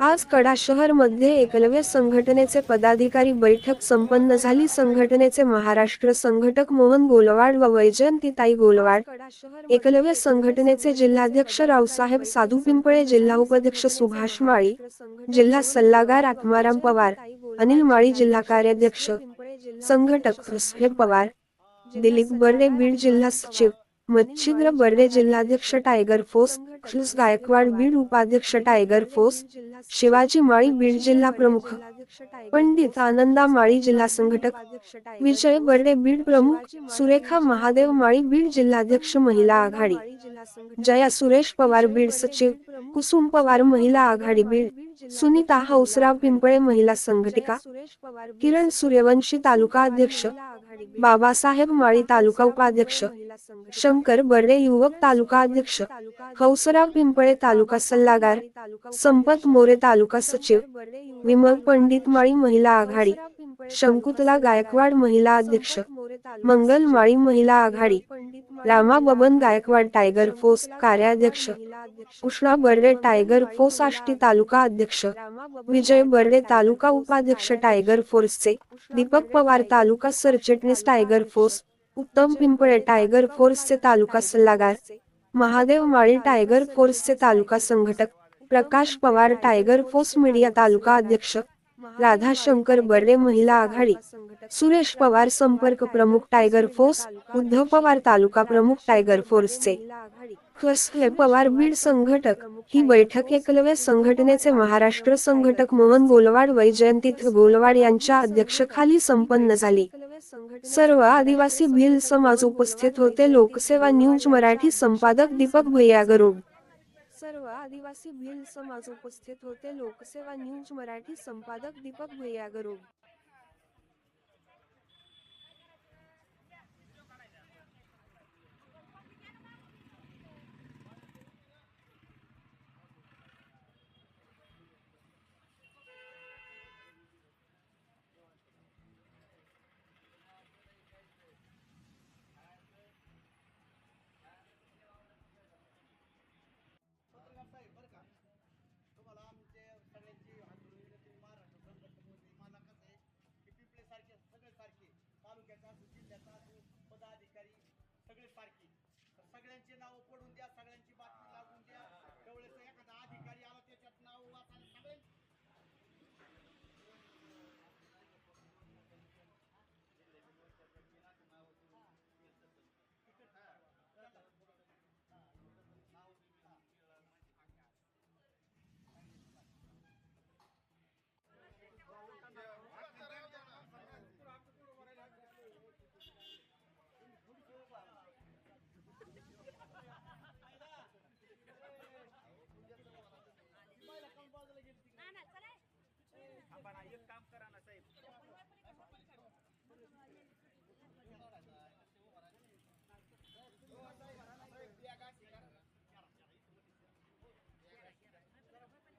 आज कडा शहरमध्ये एकलव्य संघटनेचे पदाधिकारी बैठक संपन्न झाली. संघटनेचे महाराष्ट्र संघटक मोहन गोलवाड व वैजयंतीताई गोलवाड एकलव्य संघटनेचे जिल्हाध्यक्ष रावसाहेब साधू पिंपळे जिल्हा उपाध्यक्ष सुभाष माळी जिल्हा सल्लागार आत्माराम पवार अनिल माळी जिल्हा कार्याध्यक्ष संघटक पवार दिलीप बर्डे बीड जिल्हा सचिव मच्छिंद्र बर्डे जिल्हाध्यक्ष टायगर फोर्स कृष्णस गायकवाड बीड उपाध्यक्ष टायगर फोर्स शिवाजी माळी बीड जिल्हा प्रमुख पंडित आनंदा माळी जिल्हा संघटक विजय बर्डे बीड प्रमुख सुरेखा महादेव माळी बीड जिल्हाध्यक्ष महिला आघाडी जया सुरेश पवार बीड सचिव कुसुम पवार महिला आघाडी बीड सुनीता हौसराव पिंपळे महिला संघटिका किरण सूर्यवंशी तालुका अध्यक्ष बाबासाहेब माळी तालुका उपाध्यक्ष शंकर बर्डे युवक तालुका अध्यक्ष हौसराव पिंपळे तालुका सल्लागार संपत मोरे तालुका सचिव विमल पंडित माळी महिला आघाडी शंकुतला गायकवाड महिला अध्यक्ष मंगल माळी महिला आघाडी रामा बबन गायकवाड टायगर फोर्स कार्याध्यक्ष. उष्णा बर्डे टायगर फोर्स आष्टी तालुका अध्यक्ष. विजय बर्डे तालुका उपाध्यक्ष टायगर फोर्सचे. दीपक पवार तालुका सरचिटणीस टायगर फोर्स. उत्तम पिंपळे टायगर फोर्सचे तालुका सल्लागार. महादेव माळी टायगर फोर्सचे तालुका संघटक. Prakash Pawar tiger force media तालुका अध्यक्ष. राधाशंकर बर्डे महिला आघाडी. सुरेश पवार संपर्क प्रमुख टायगर फोर्स उद्धव पवार तालुका प्रमुख टायगर फोर्सचे. कसले पवार बीड संघटक. ही बैठक एकलव्य संघटनेचे महाराष्ट्र संघटक मोहन गोलवाड वैजयंतीत गोलवाड यांच्या अध्यक्षखाली संपन्न झाली. सर्व आदिवासी भिल समाज उपस्थित होते. लोकसेवा न्यूज मराठी संपादक दीपक भैया गरुड. सर्व आदिवासी भिल समाज उपस्थित होते. लोकसेवा न्यूज मराठी संपादक दीपक भैया गरुड. पडून त्या सगळ्यांची एक काम करा ना साहेब.